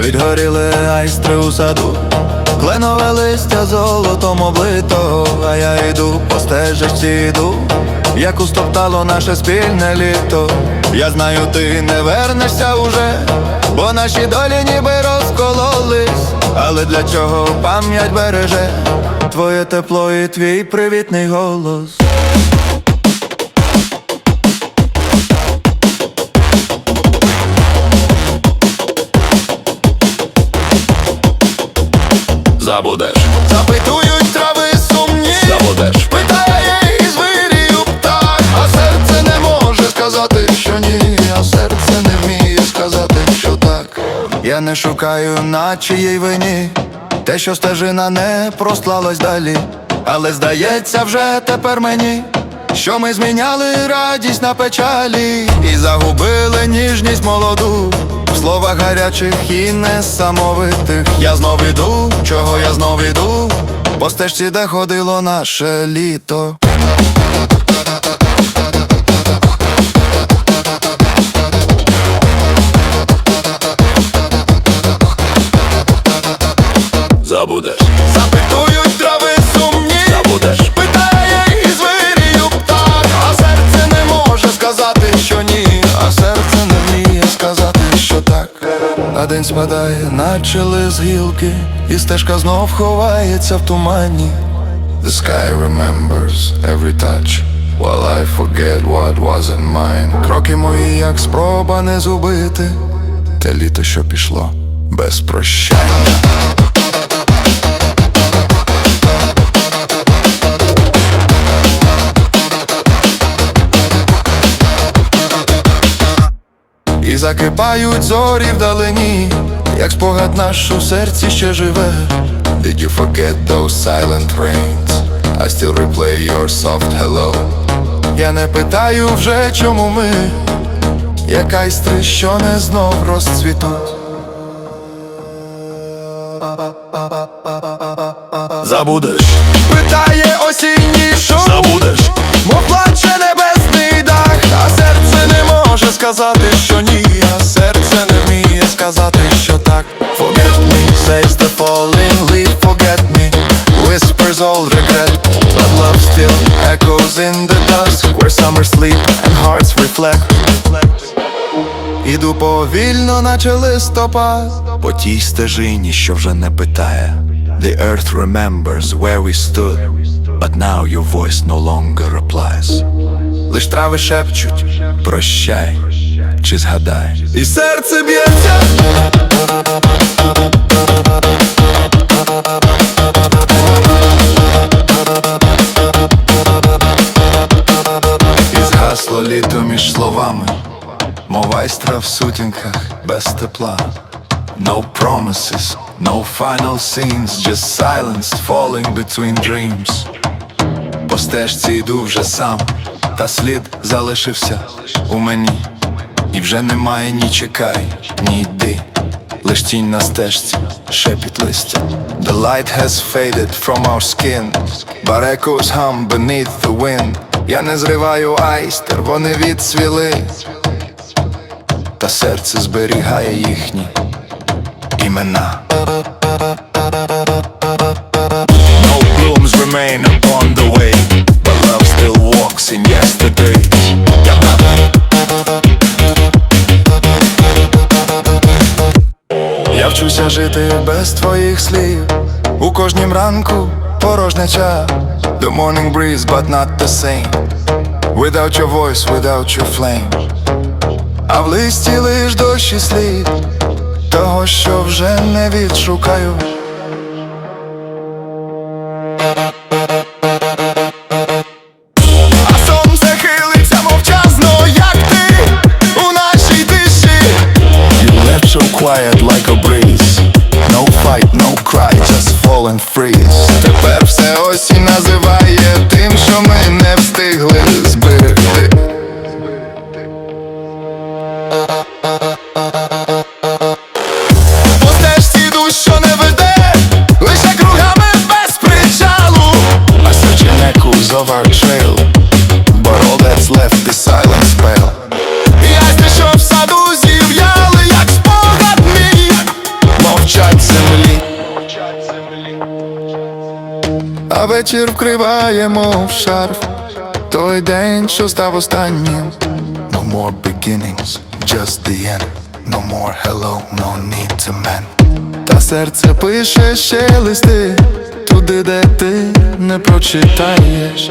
Відгоріли айстри у саду, кленове листя золотом облито, а я йду по стежечці йду, як устоптало наше спільне літо. Я знаю, ти не вернешся уже, бо наші долі ніби розкололись. Але для чого пам'ять береже твоє тепло і твій привітний голос. Забудеш, Запитують трави сумні, забудеш, питає і звирію птах, а серце не може сказати, що ні, а серце не вміє сказати, що так. Я не шукаю на чиїй вині, те, що стежина не прослалась далі, але здається, вже тепер мені. Що ми зміняли? Радість на печалі. І загубили ніжність молоду. В словах гарячих і несамовитих. Я знов іду, чого я знов іду, по стежці, де ходило наше літо. День спадає, наче лист гілки, і стежка знов ховається в тумані. The sky remembers every touch While I forget what wasn't mine Кроки мої, як спроба не зубити Те літо, що пішло без прощання закипають зорі вдалині, як спогад наш у серці ще живе. Did you forget those silent rains? I still replay your soft hello. Я не питаю вже, чому ми, як айстри, що не знов розцвітуть. забудеш, Питає осінній шум, забудеш, мов плаче небесний дах, а серце не може сказати, echoes in the dusk, where summer sleep and hearts reflect. Іду повільно, наче листопад, по тій стежині, що вже не питає. The earth remembers where we stood, but now your voice no longer replies. Лиш трави шепчуть, прощай, чи згадай. І серце б'ється. Мов айстра в сутінках без тепла. No promises, no final scenes, just silence falling between dreams. По стежці йду вже сам, та слід залишився у мені. І вже немає ні чекай, ні йди. Лиш тінь на стежці, шепіт листя. The light has faded from our skin, but echoes hum beneath the wind. Я не зриваю айстер, вони відцвіли, та серце зберігає їхні імена. No blooms remain upon the way, but love still walks in yesterday. Я вчуся жити без твоїх слів. У кожнім ранку порожнеча. The morning breeze, but not the same. Without your voice, without your flame. А в листі лиш дощі слід того, що вже не відшукаю. Вечір вкриває, мов шарф. Той день, що став останнім. No more beginnings, just the end. No more hello, no need to mend. Та серце пише ще листи, туди, де ти не прочитаєш.